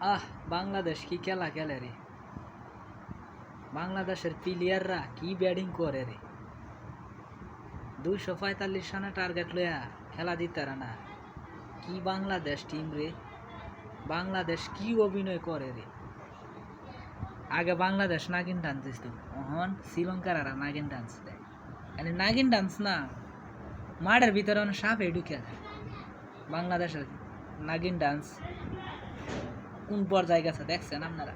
আহ, বাংলাদেশ কি খেলা খেলে রে? বাংলাদেশের প্লেয়াররা কি ব্যাটিং করে রে? দুইশো পঁয়তাল্লিশ রানে টার্গেট লইয়া খেলা দিতারা না। কি বাংলাদেশ টিম রে? বাংলাদেশ কি অভিনয় করে রে? আগে বাংলাদেশ নাগিন ডান্স দিত অহন শ্রীলঙ্কার নাগিন ডান্স দেয়। মানে নাগিন ডান্স না, মাঠের ভিতরে সাপে ঢুকে বাংলাদেশের নাগিন ডান্স কোন পর্যায়ে গেছে দেখছেন আপনারা?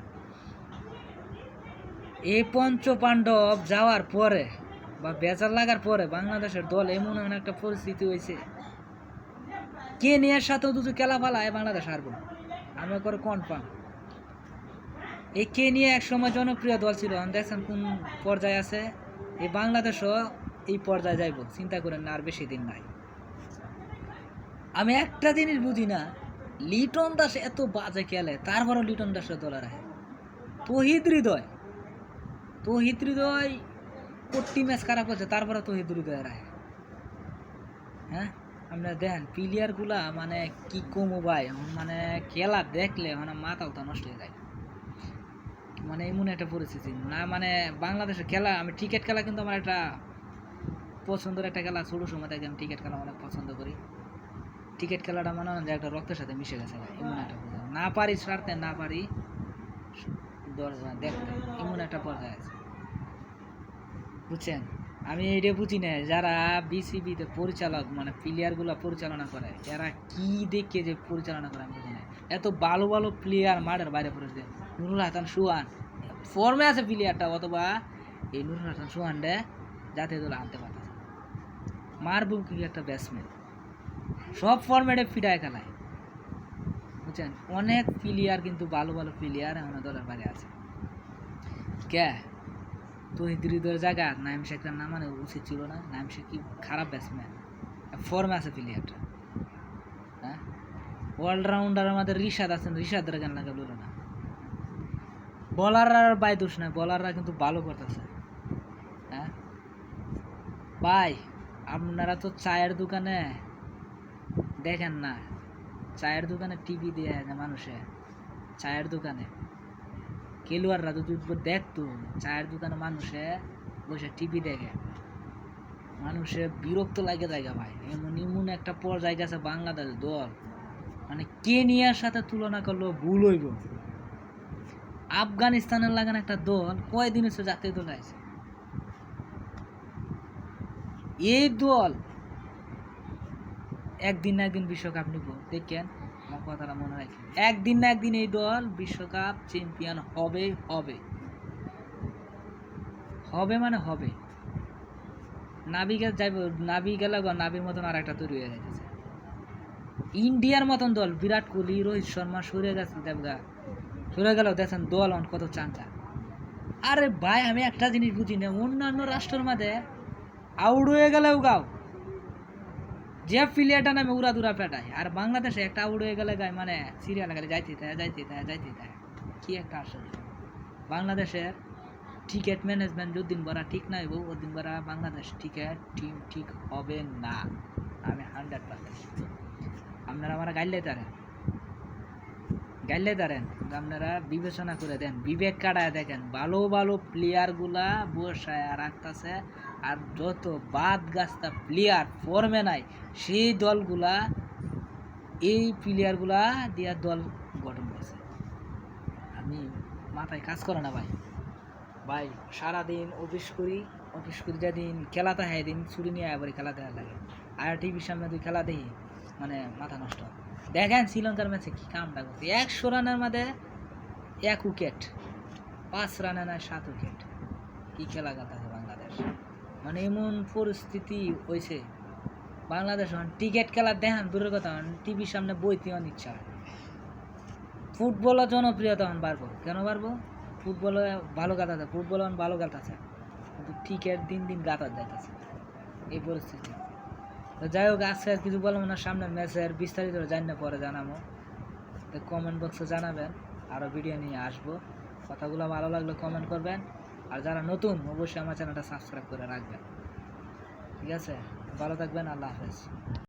এই পঞ্চ পাণ্ডব যাওয়ার পরে বা বেজার লাগার পরে বাংলাদেশের দল এমন এমন একটা পরিস্থিতি হয়েছে। কেনিয়ার সাথেও দুটো খেলা পালায় বাংলাদেশ হারবো আমি করে কনফার্ম এই কেনিয়া এক সময় জনপ্রিয় দল ছিল দেখছেন কোন পর্যায়ে আছে? এই বাংলাদেশও এই পর্যায়ে যাইব, চিন্তা করেন না, আর বেশি দিন নাই। আমি একটা জিনিস বুঝি না লিটন দাস এত বাজে খেলে, তারপরও লিটন দাসের দলে রাখে। তহিদ হৃদয় তহিদ হৃদয় কোটি ম্যাচ খারাপ হচ্ছে তারপরে তহিদ হৃদয় রাখে। হ্যাঁ? আপনারা দেখেন প্লেয়ারগুলা মানে কি কমো ভাই? মানে খেলা দেখলে মানে মাথা উঠা নষ্ট হয়ে যায়। মানে এমন একটা পরিস্থিতি। না মানে বাংলাদেশের খেলা, আমি ক্রিকেট খেলা কিন্তু আমার একটা পছন্দের একটা খেলা। ছোটো সময় থেকে আমি ক্রিকেট খেলা অনেক পছন্দ করি। ক্রিকেট খেলাটা মনে হয় যে একটা রক্তের সাথে মিশে গেছে এমন একটা। না পারি ছাড়তে, না পারি দেখতে, এমন একটা পর্যায়ে আছে। বুঝছেন? আমি এটা বুঝি না, যারা বিসিবিতে পরিচালক মানে প্লেয়ারগুলো পরিচালনা করে, এরা কি দেখে যে পরিচালনা করে আমি বুঝি না। এত ভালো ভালো প্লেয়ার মাঠের বাইরে পড়ে পড়েছে নুরুল হাসান সুহান ফর্মে আছে প্লেয়ারটা অথবা এই নুরুল হাসান সুহানটা জাতীয় দলে আনতে পারতেছে। মারবো কি একটা ব্যাটসম্যান সব ফর্মেটে ফিটায় খেলায় বুঝছেন? অনেক প্লেয়ার কিন্তু ভালো ভালো প্লেয়ার এখন দলের বাইরে আছে। কে? তুই হৃদয়ের জায়গা? নাইম শেখের নামানো উচিত ছিল না। নাইম শেখ কি খারাপ ব্যাটসম্যান ফর্মে আছে প্লেয়ারটা হ্যাঁ? অলরাউন্ডার আমাদের রিশাদ আছেন। রিশাদের গান লাগে বলো না। বলাররা বাই দোষ নাই। বলাররা কিন্তু ভালো করতেছে। হ্যাঁ? ভাই, আপনারা তো চায়ের দোকানে দেখেন না, চায়ের দোকানে টিভি দিয়ে যে মানুষে, চায়ের দোকানে। খেলোয়াড়রা তো দুধ দেখতো, চায়ের দোকানে মানুষে বসে টিভি দেখে। মানুষে বিরক্ত লাগে জায়গা ভাই, এমন এমন একটা পর্যায়ে গেছে বাংলাদেশ দল। মানে কেনিয়ার সাথে তুলনা করলেও ভুল হইব। আফগানিস্তানের লাগান একটা দল কয়দিন হচ্ছে জাতীয় দল আছে? এই দল একদিন না একদিন বিশ্বকাপ নিব দেখেন আমার কথাটা মনে রাখি একদিন না একদিন এই দল বিশ্বকাপ চ্যাম্পিয়ন হবে হবে। হবে মানে হবে। নাবি যাইব নাবি গেলে গো নাবির মতন আর একটা তৈরি হয়ে যাচ্ছে ইন্ডিয়ার মতন দল, বিরাট কোহলি, রোহিত শর্মা, সরে গেছে দেবগা সরে গেল দেখেন দল অন কত চাঙ্কা আরে ভাই, আমি একটা জিনিস বুঝি না, অন্যান্য রাষ্ট্রের মাঝে আউট হয়ে গেলেও গাও। যে প্লেয়ারটা নামে উড়া দুরা পেটায়, আর বাংলাদেশে একটা হয়ে গেলে গায় মানে সিরিয়াল গেলে যাইতে থাকে যাইতে থাকে যাইতে থাকে কি একটা আসলে। বাংলাদেশের টিকিট ম্যানেজমেন্ট যদিন বড়া ঠিক নাই বউ ওদিন বড়া বাংলাদেশ টিকিট টিম ঠিক হবে না। আমি হান্ড্রেড পার্সেন্ট আপনারা আমার গাইলে তারেন গাইলে তারেন আপনারা বিবেচনা করে দেন, বিবেক কাটায় দেখেন, ভালো ভালো প্লেয়ারগুলা বসায় রাখতেছে আর যত বাদ গাছটা প্লেয়ার ফর্মে নাই, সেই দলগুলা, এই প্লেয়ারগুলা দিয়া দল গঠন করছে। আমি মাথায় কাজ করে না ভাই। ভাই, সারাদিন অফিস করি অফিস করি যেদিন খেলাতে থাকে দিন ছুটি নিয়ে আবার খেলা দেখা লাগে। আর টিভির সামনে তুই খেলা দেখি মানে মাথা নষ্ট দেখেন শ্রীলঙ্কার ম্যাচে কি কামটা করছে একশো রানের মধ্যে এক উইকেট পাঁচ রানে নয় সাত উইকেট কি খেলা কাটাছে বাংলাদেশ। মানে এমন পরিস্থিতি হয়েছে বাংলাদেশ টিকিট খেলা দেখান, দূরের কথা টিভির সামনে বইতে অনেক ইচ্ছা ফুটবলও জনপ্রিয়তা এখন বাড়বো। কেন বাড়বো? ফুটবলে ভালো গাতাছে ফুটবল এখন ভালো গাতাছে কিন্তু টিকিট দিন দিন গাতা যাইতেছে। এই পরিস্থিতি। তো যাই হোক, আজকে আর কিছু বলব না, সামনের ম্যাচের বিস্তারিত জানি পরে জানাব। তো কমেন্ট বক্সে জানাবেন আরও ভিডিও নিয়ে আসব। কথাগুলো ভালো লাগলে কমেন্ট করবেন। আর যারা নতুন, অবশ্যই আমার চ্যানেলটা সাবস্ক্রাইব করে রাখবেন। ঠিক আছে? ভালো থাকবেন, আল্লাহ হাফেজ।